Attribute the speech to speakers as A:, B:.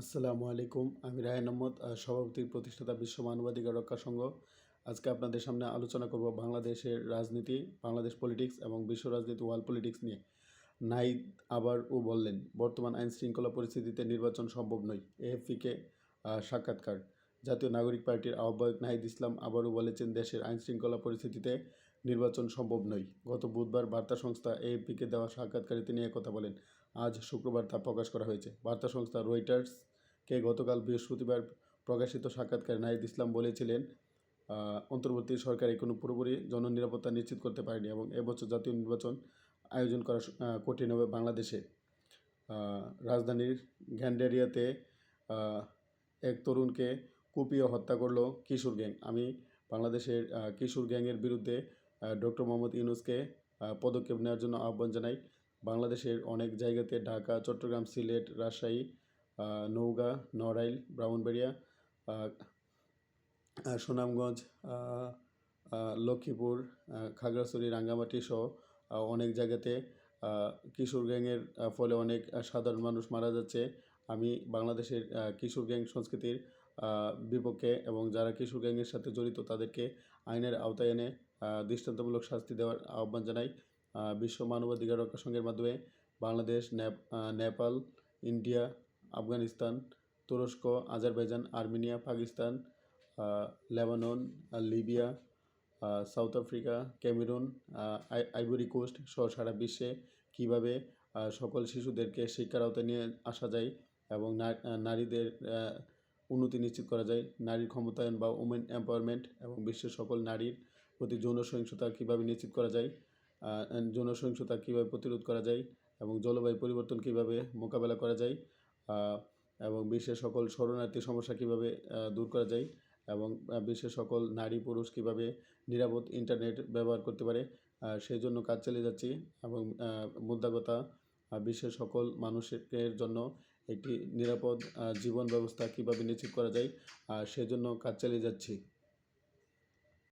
A: আসসালামু আলাইকুম, আমি রায়ন আহমদ সভাপতির সভাপতি প্রতিষ্ঠাতা বিশ্ব মানবাধিকার রক্ষা সংঘ। আজকে আপনাদের সামনে আলোচনা করব বাংলাদেশের রাজনীতি, বাংলাদেশ পলিটিক্স এবং বিশ্ব রাজনীতি ওয়ার্ল্ড পলিটিক্স নিয়ে। নাইদ আবার ও বললেন, বর্তমান আইন শৃঙ্খলা পরিস্থিতিতে নির্বাচন সম্ভব নয়, এএফপিকে সাক্ষাৎকার। জাতীয় নাগরিক পার্টির আহ্বায়ক নাহিদ ইসলাম আবারও বলেছেন, দেশের আইন শৃঙ্খলা পরিস্থিতিতে নির্বাচন সম্ভব নয়। গত বুধবার বার্তা সংস্থা এএফপিকে দেওয়া সাক্ষাৎকারে তিনি একথা বলেন। আজ শুক্রবার তা প্রকাশ করা হয়েছে। বার্তা সংস্থা রয়টার্সকে গতকাল বৃহস্পতিবার প্রকাশিত সাক্ষাৎকারে নাহিদ ইসলাম বলেছিলেন অন্তর্বর্তী সরকার এখনও পুরোপুরি জননিরাপত্তা নিশ্চিত করতে পারেনি এবং এবছর জাতীয় নির্বাচন আয়োজন করা কঠিন হবে বাংলাদেশে। রাজধানীর গ্যান্ডেরিয়াতে এক তরুণকে কুপিয়ে হত্যা করল কিশোর গ্যাং। আমি বাংলাদেশের কিশোর গ্যাংয়ের বিরুদ্ধে ডক্টর মোহাম্মদ ইউনুসকে পদক্ষেপ নেওয়ার জন্য আহ্বান জানাই। বাংলাদেশের অনেক জায়গাতে ঢাকা, চট্টগ্রাম, সিলেট, রাজশাহী নওগাঁ, নড়াইল, ব্রাহ্মণবাড়িয়া সুনামগঞ্জ লক্ষ্মীপুর খাগড়াছড়ি, রাঙ্গামাটি সহ অনেক জায়গাতে কিশোর গ্যাংয়ের ফলে অনেক সাধারণ মানুষ মারা যাচ্ছে। আমি বাংলাদেশের কিশোর গ্যাং সংস্কৃতির বিপক্ষে এবং যারা কিশোর গ্যাংয়ের সাথে জড়িত তাদেরকে আইনের আওতায় এনে দৃষ্টান্তমূলক শাস্তি দেওয়ার আহ্বান জানাই। বিশ্ব মানবাধিকার রক্ষা সংঘের মাধ্যমে বাংলাদেশ, নেপ- নেপাল, ইন্ডিয়া, আফগানিস্তান, তুরস্ক, Azerbaijan, Armenia, Pakistan Lebanon Libya South Africa, Cameroon Ivory Coast সহ সারা বিশ্বে কীভাবে সকল শিশুদেরকে শিক্ষার আওতায় নিয়ে আসা যায় এবং নারীদের উন্নতি নিশ্চিত করা যায়। নারীর ক্ষমতায়ন বা উমেন এম্পাওয়ারমেন্ট এবং বিশ্বের সকল নারীর প্রতি যৌন সহিংসতা কীভাবে নিশ্চিত করা যায় যৌন সহিংসতা কীভাবে প্রতিরোধ করা যায় এবং জলবায়ু পরিবর্তন কীভাবে মোকাবেলা করা যায় এবং বিশ্বের সকল শরণার্থী সমস্যা কীভাবে দূর করা যায় এবং বিশ্বের সকল নারী পুরুষ কীভাবে নিরাপদ ইন্টারনেট ব্যবহার করতে পারে সেই জন্য কাজ চালিয়ে যাচ্ছি এবং কথা বিশ্বের সকল মানুষের জন্য একটি নিরাপদ জীবন ব্যবস্থা কীভাবে নিশ্চিত করা যায় সেজন্য কাজ চালিয়ে যাচ্ছি।